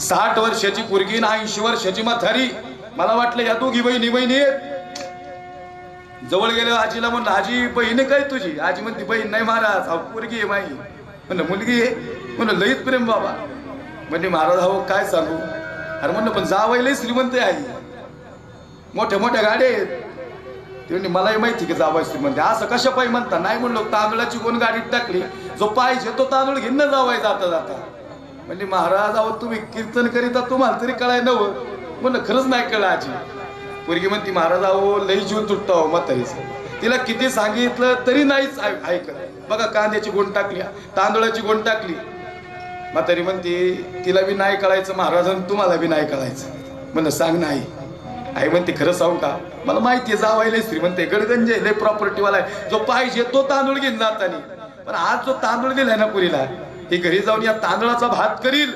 साठ वर्षाची पोरगी ना ऐंशी वर्षाची म्हातारी. मला वाटलं या दोघी बहिणी बहिणी आहेत. जवळ गेले आजीला म्हणलं आजी बहीण काय तुझी? आजी म्हणते बहीण नाही महाराज अहो पोरगी आहे माई. म्हणलं मुलगी आहे? म्हणलं लईत प्रेम बाबा. म्हणजे महाराज अहो काय सांगू? अरे म्हणलं पण जावायला श्रीमंत आहे मोठ्या मोठ्या गाड्या आहेत. ते म्हणजे मलाही माहिती की जावाय श्रीमंत असं कशा पाहिजे म्हणता? नाही म्हणलो तांदळाची कोण गाडीत टाकली. जो पाहिजे तो तांदूळ घेऊन जावाय जाता जाता. म्हणजे महाराज अहो तुम्ही कीर्तन करीता तुम्हाला तरी कळाय नव म्हणलं खरंच नाही कळलं आजी. पोरगी म्हणती महाराज अहो लई जीव तुटतो हो म्हातारीचं. तिला किती सांगितलं तरी नाहीच ऐ- ऐकत. बघा कांद्याची गोंड टाकली तांदळाची गोंड टाकली. म्हातारी म्हणते तिला बी नाही कळायचं महाराज तुम्हाला बी नाही कळायचं. म्हणलं सांग नाही. आई म्हणते खरं सांगू का? मला माहिती आहे जावायला श्रीमंत गडगंज लय प्रॉपर्टीवाला आहे. जो पाहिजे तो तांदूळ घेऊन जातानी पण आज जो तांदूळ दिलाय ना पुरीला ही घरी जाऊन या तांदळाचा भात करील.